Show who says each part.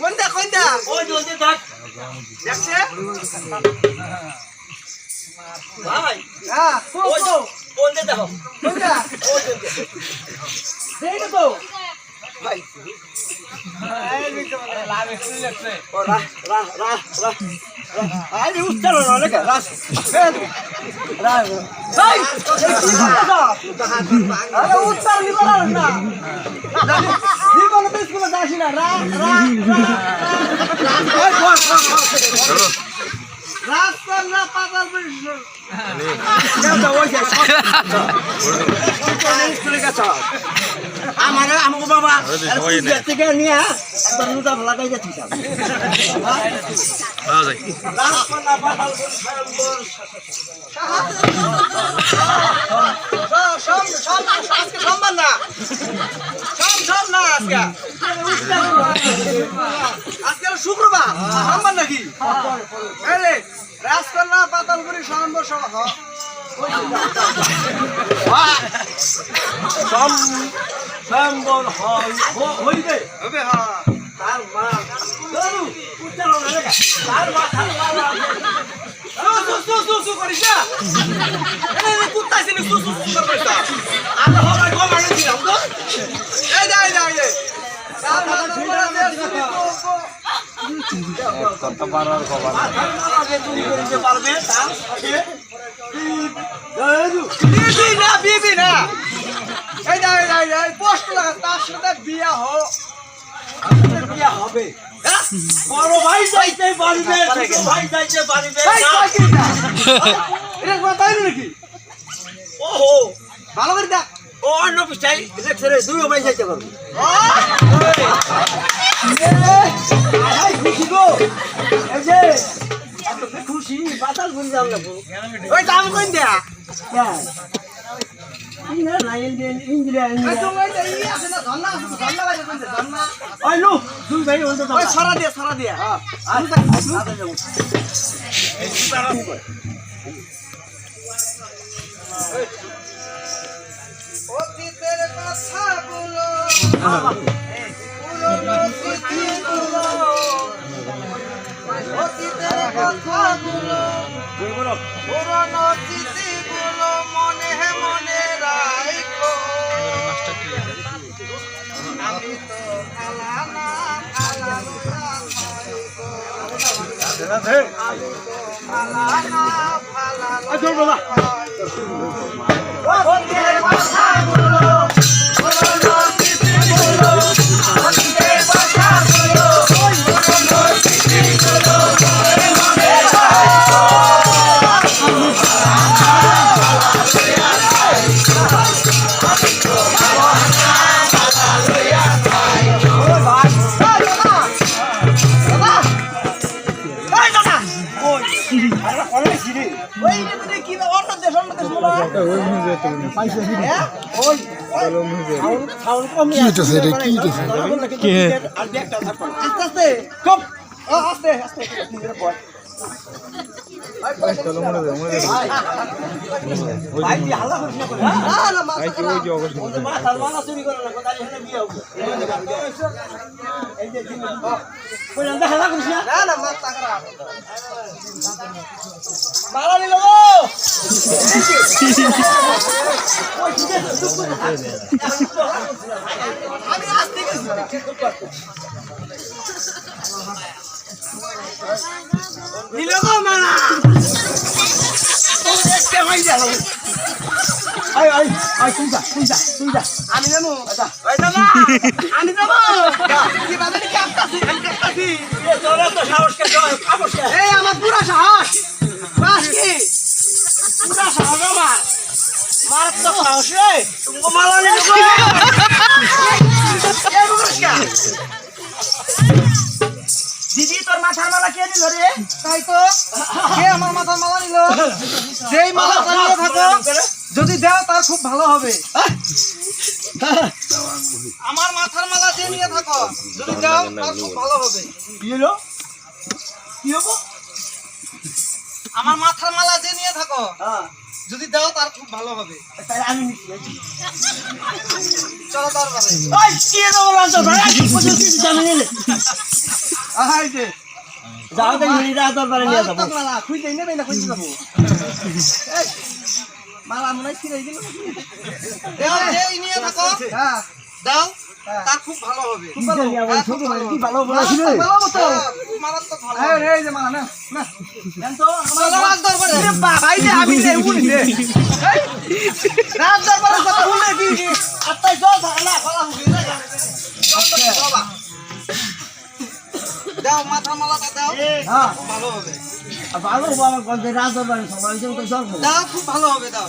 Speaker 1: কোনটা কোনটা
Speaker 2: ওই জলদি থাক
Speaker 1: দেখছে
Speaker 2: ভাই
Speaker 1: হ্যাঁ
Speaker 2: ওই
Speaker 1: তো
Speaker 2: কোন দে দেখো
Speaker 1: কোনটা
Speaker 2: ওই জলদি
Speaker 1: সেইটা তো
Speaker 2: ভাই ও উত্তর
Speaker 1: স্কুলে যাসি না রা রা রাস্তা না পাতাল
Speaker 2: আমার আমাকে বাবা থেকে নিয়ে একবার লুটা লাগাই যাচ্ছি
Speaker 1: সম্মান না সব না আজকে? আজকে শুক্রবার সম্মান নাকি? রাজকন্যা পাতালপুরি সম্বর
Speaker 2: সম্বর হয় হইবে।
Speaker 1: হবে হ্যাঁ।
Speaker 2: তার মা। লেখা তার মা তার মা
Speaker 1: করিস না কুত্তা
Speaker 2: করতে তার
Speaker 1: বিবি না বিবি না এই দে এই সাথে বিয়া হো
Speaker 2: বিয়া হবে বড় ভাই যাইতে পারবে ভাই যাইতে পারবে
Speaker 1: এটা তাই নাকি
Speaker 2: ওহো
Speaker 1: ভালো করে দেখ
Speaker 2: ও অন্য পিছাই লেখছে দুই ভাই যাইতে পারবে। খুশি গো এই যে খুশি বাতাল গুন যাও না
Speaker 1: ওই দাম কোন দেয়া। সরা দিয়ে সরা দিয়ে। হ্যাঁ পুরনো স্মৃতিগুলো মনে মনে রাখো আমি তো ফালানা ফালানা ফালানা
Speaker 3: কি হইতেছে রে কি হইতেছে
Speaker 1: মালা নিল গো আমি আসতে গেছি নিল গো মালা দেখতে হই যাও আমি যাব ওই দাদা আমি যাব কি দিদি তোর মাথার মালা কে দিল রে? তাই তো। কে আমার মাথার মালা নিল যেই মালা চালিয়ে থাকো যদি দেও তার খুব ভালো হবে। আমার মাথার মালা যে নিয়ে থাকো যদি দেও তার খুব ভালো হবে।
Speaker 2: কি হলো?
Speaker 1: কি হব আমার মাথার মালা যে নিয়ে থাকো
Speaker 2: হ্যাঁ।
Speaker 1: যদি দাও তার খুব ভালো হবে।
Speaker 2: তাহলে আমি
Speaker 1: চলো দরবারে
Speaker 2: ওই কি রে বলছো ভাই কি বুঝছিস জানেন
Speaker 4: আহাই যে।
Speaker 2: যাও দরবারে নিয়ে যাব।
Speaker 4: মালা না যাব। মনে দিল
Speaker 1: দেও এই নিয়ে থাকো।
Speaker 4: হ্যাঁ।
Speaker 1: দাও
Speaker 4: হ্যাঁ।
Speaker 1: তা খুব ভালো হবে।
Speaker 4: খুব ভালো
Speaker 2: কি ভালো বলেছিল?
Speaker 4: ভালো মতো
Speaker 1: মারাত্মক ভালো
Speaker 4: এই
Speaker 1: হবে।
Speaker 4: যে মালা না না। তো আমার
Speaker 1: রাজ দরবারে।
Speaker 4: এ। বাবা এই যে আমি রে উনি রে এই, দরবারে কথা শুনে কি কি? জল থাকে ফলা হুকি না
Speaker 1: বাবা। দাও মাথা মালাটা দাও।
Speaker 2: হ্যাঁ
Speaker 1: ভালো হবে।
Speaker 2: ভালো বাবা কত রাত দরবারে সবাই তো জল
Speaker 1: দাও খুব ভালো হবে দাও।